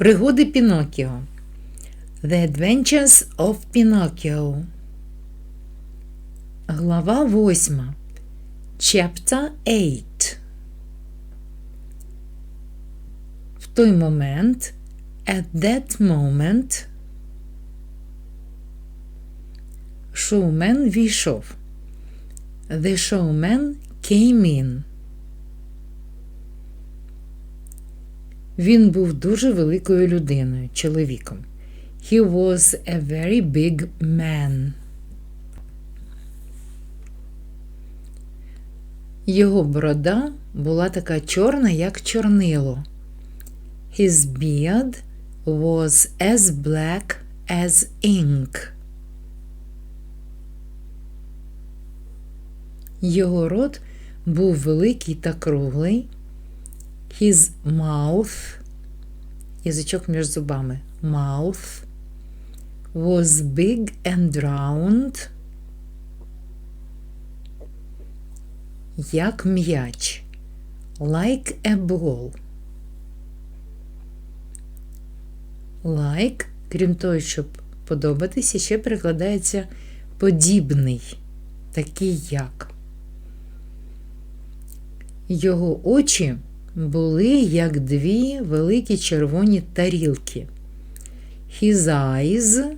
Пригоди Пінокіо. The Adventures of Pinocchio. Глава 8. Chapter 8. В той момент. At that moment. Шоумен війшов. The showman came in. Він був дуже великою людиною, чоловіком. He was a very big man. Його борода була така чорна, як чорнило. His beard was as black as ink. Його рот був великий та круглий. His mouth, язичок між зубами, mouth was big and round, як м'яч, like a ball. Like, крім того, щоб подобатися, ще перекладається подібний, такий як. Його очі були як дві великі червоні тарілки. His eyes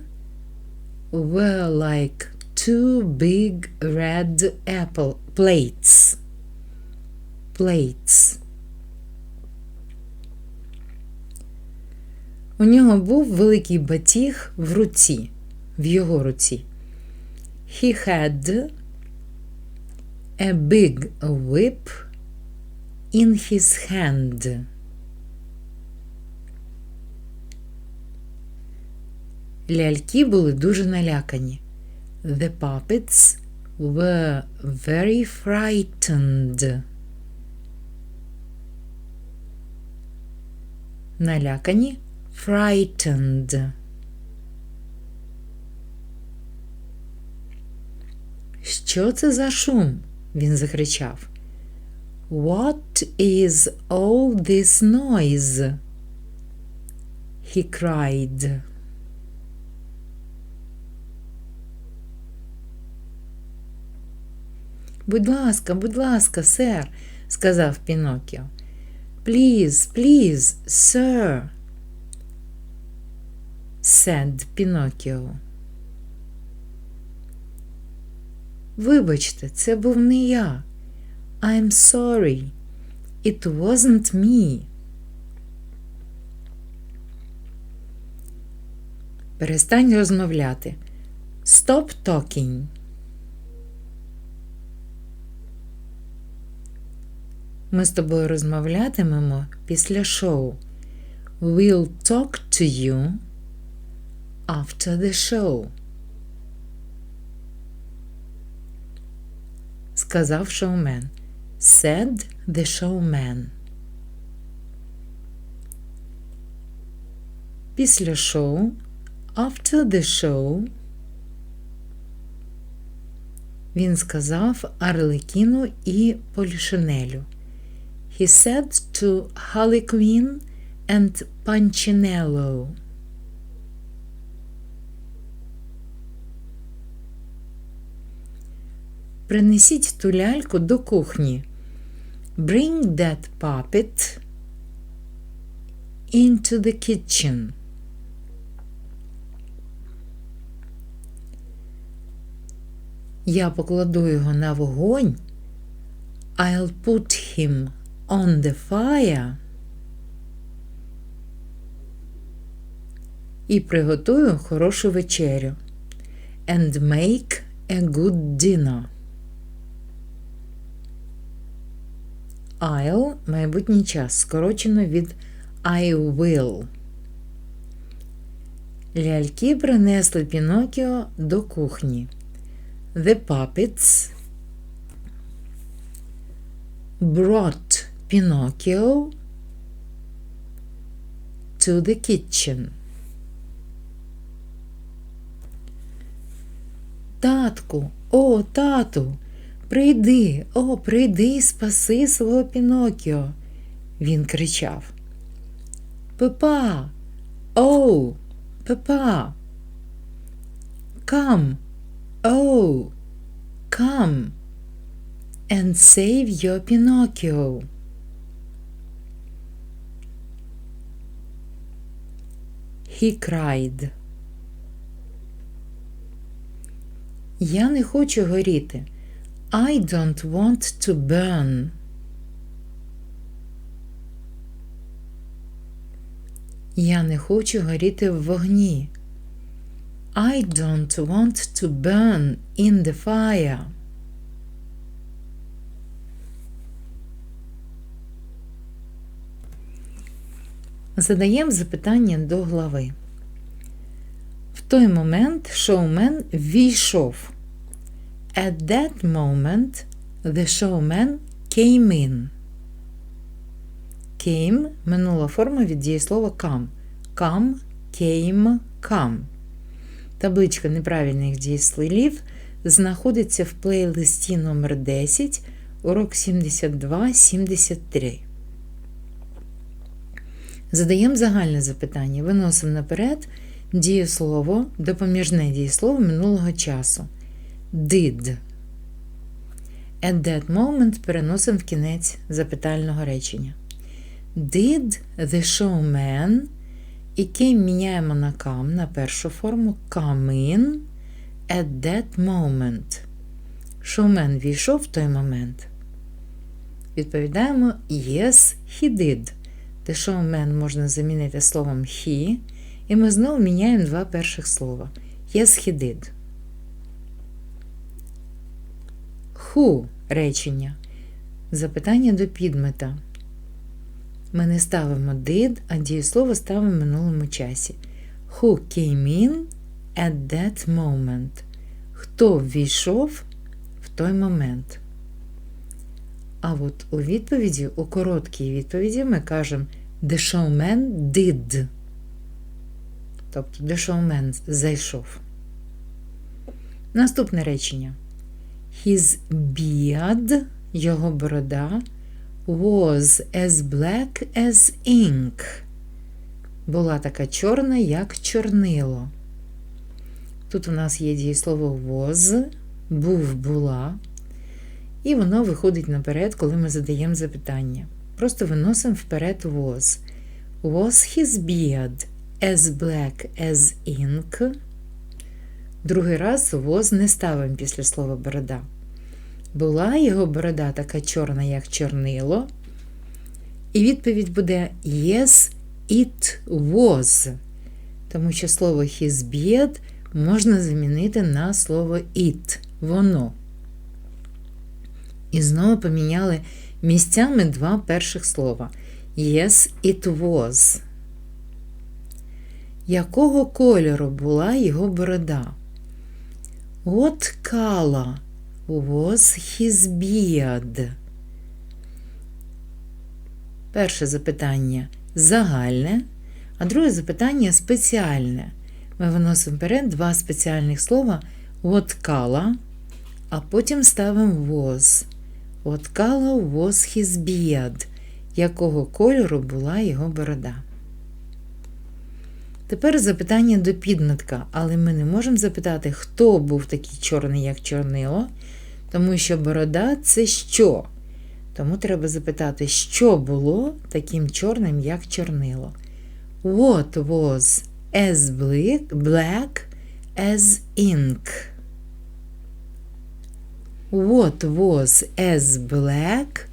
were like two big red apple plates. Plates. У нього був великий батіг в руці, в його руці. He had a big whip in his hand. Ляльки були дуже налякані. The puppets were very frightened. Налякані frightened. Що це за шум? Він закричав. What is all this noise? He cried. Будь ласка, будь ласка, сер, сказав Пінокіо. Please, please, sir, said Пінокіо. Вибачте, це був не я. I'm sorry. It wasn't me. Перестань розмовляти. Stop talking. Ми з тобою розмовлятимемо після шоу. We'll talk to you after the show. Сказав шоумен. Said the showman. Після шоу. After the show. Він сказав Арлекіну і Полішинелю. He said to Harley Quinn and Punchinello. Принесіть ту ляльку до кухні. Bring that puppet into the kitchen. Я покладу його на вогонь. I'll put him on the fire. І приготую хорошу вечерю. And make a good dinner. I'll майбутній час скорочено від I will. Ляльки принесли Пінокіо до кухні. The puppets brought Pinocchio to the kitchen. Татку, о, тату, прийди, о, прийди, спаси свого Пінокіо, він кричав. Папа, Oh, Papa. Come, oh, come and save your Pinocchio. He cried. Я не хочу горіти. I don't want to burn. Я не хочу горіти в вогні. I don't want to burn in the fire. Задаємо запитання до глави. В той момент шоумен війшов. At that moment the showman came in. Came – минула форма від дієслова come. Come, came, come. Табличка неправильних дієслів знаходиться в плейлисті номер 10, урок 72-73. Задаємо загальне запитання. Виносимо наперед дієслово, допоміжне дієслово минулого часу. Did. At that moment переносимо в кінець запитального речення. Did the showman і ким міняємо на come на першу форму come in at that moment. Шоумен війшов в той момент. Відповідаємо Yes, he did. The showman можна замінити словом he, і ми знову міняємо два перших слова. Yes, he did. Who речення. Запитання до підмета. Ми не ставимо did, а дієслово ставимо в минулому часі. Who came in at that moment? Хто ввійшов в той момент? А от у відповіді, у короткій відповіді ми кажемо The showman did. Тобто The showman зайшов. Наступне речення. His beard, його борода, was as black as ink. Була така чорна, як чорнило. Тут у нас є дієслово was, був, була. І воно виходить наперед, коли ми задаємо запитання. Просто виносимо вперед was. Was his beard as black as ink? Другий раз was не ставимо після слова борода. Була його борода така чорна, як чорнило. І відповідь буде Yes, it was. Тому що слово his beard можна замінити на слово it воно. І знову поміняли місцями два перших слова. Yes, it was. Якого кольору була його борода? What color was his beard? Перше запитання загальне, а друге запитання спеціальне. Ми виносимо вперед два спеціальних слова what color, а потім ставимо was. What color was his beard? Якого кольору була його борода? Тепер запитання до підметка, але ми не можемо запитати, хто був такий чорний, як чорнило, тому що борода це що? Тому треба запитати, що було таким чорним, як чорнило. What was as black as ink? What was as black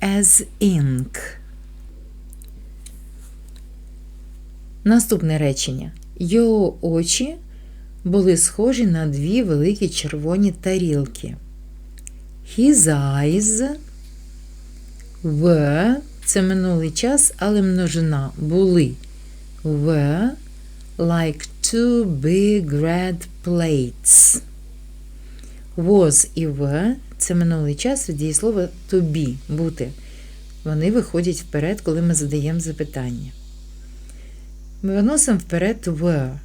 as ink? Наступне речення. Його очі були схожі на дві великі червоні тарілки. His eyes were це минулий час, але множина були. Were like two big red plates. Was і were це минулий час від дієслова to be бути. Вони виходять вперед, коли ми задаємо запитання. Ми виносимо вперед were.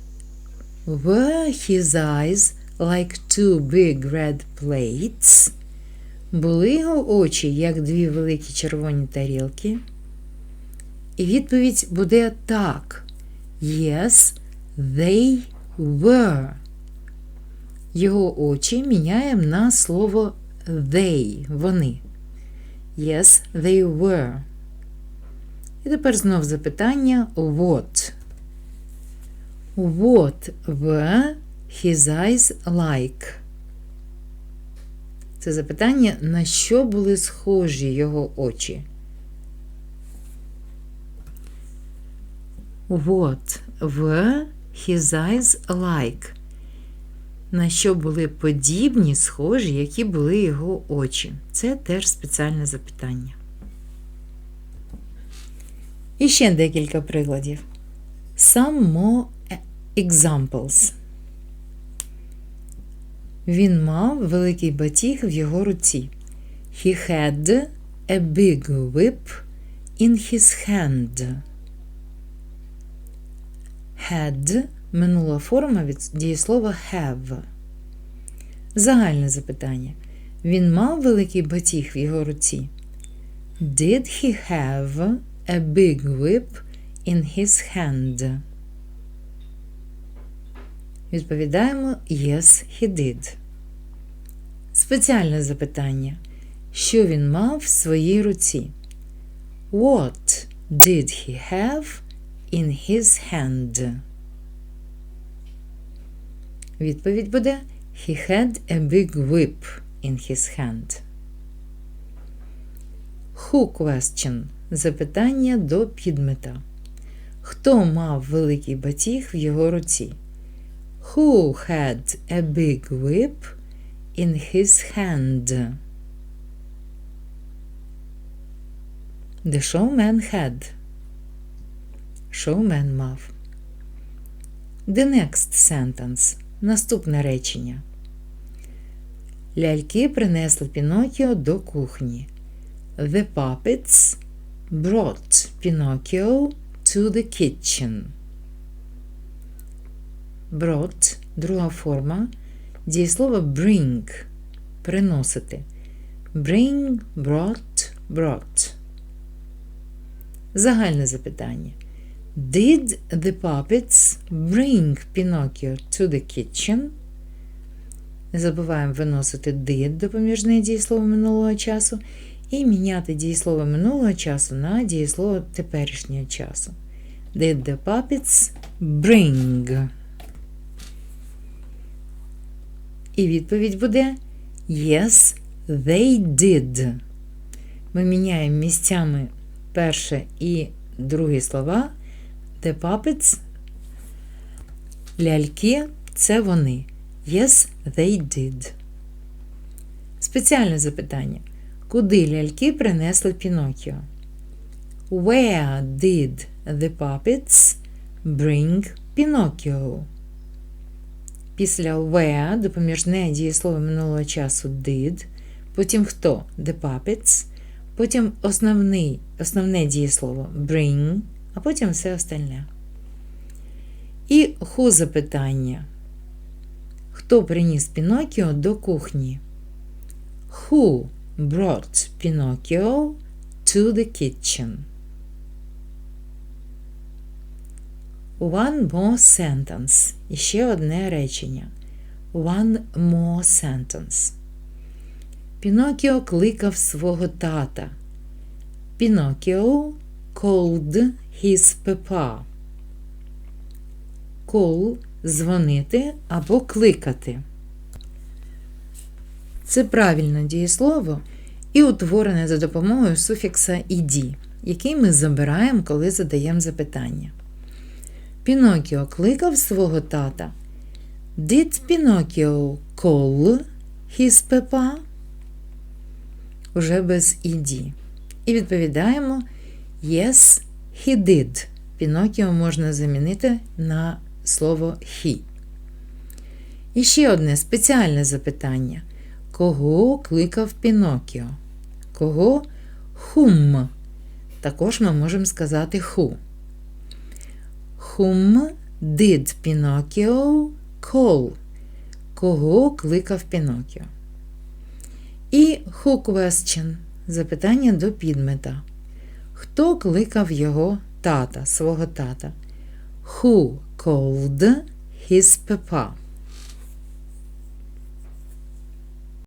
Were his eyes like two big red plates? Були його очі, як дві великі червоні тарілки? І відповідь буде так. Yes, they were. Його очі міняємо на слово they, вони. Yes, they were. І тепер знов запитання what. What were his eyes like? Це запитання, на що були схожі його очі. What were his eyes like? На що були подібні, схожі, які були його очі? Це теж спеціальне запитання. І ще декілька прикладів. Some more examples. Він мав великий батіг в його руці. He had a big whip in his hand. Had минула форма від дієслова have. Загальне запитання. Він мав великий батіг в його руці. Did he have a big whip in his hand? Відповідаємо Yes, he did. Спеціальне запитання. Що він мав в своїй руці? What did he have in his hand? Відповідь буде He had a big whip in his hand. Who question запитання до підмета. Хто мав великий батіг в його руці? Who had a big whip in his hand? The showman had. Showman мав. The next sentence. Наступне речення. Ляльки принесли Пінокіо до кухні. The puppets brought Pinocchio to the kitchen. Brought – друга форма. Дієслово bring приносити. Bring, brought, brought. Загальне запитання. Did the puppets bring Pinocchio to the kitchen? Не забуваємо виносити did допоміжне дієслово минулого часу і міняти дієслово минулого часу на дієслово теперішнього часу. Did the puppets bring? І відповідь буде Yes, they did. Ми міняємо місцями перше і другі слова. The puppets ляльки це вони. Yes, they did. Спеціальне запитання. Куди ляльки принесли Пінокіо? Where did the puppets bring Pinocchio? Після where допоміжне дієслово минулого часу did, потім хто? The puppets, потім основний, основне дієслово bring, а потім все остальне. І who запитання. Хто приніс Пінокіо до кухні? Who brought Pinocchio to the kitchen? One more sentence. І ще одне речення. One more sentence. Пінокіо кликав свого тата. Пінокіо called his papa. Call – дзвонити або кликати. Це правильне дієслово і утворене за допомогою суфікса «ed», який ми забираємо, коли задаємо запитання. Пінокіо кликав свого тата. Did Pinocchio call his papa? Уже без «ed». І відповідаємо Yes, he did. Пінокіо можна замінити на слово he. І ще одне спеціальне запитання. Кого кликав Пінокіо? Кого? Whom. Також ми можемо сказати who. Whom did Pinocchio call? Кого кликав Пінокіо? І who question запитання до підмета. Хто кликав його тата, свого тата? Who called his papa?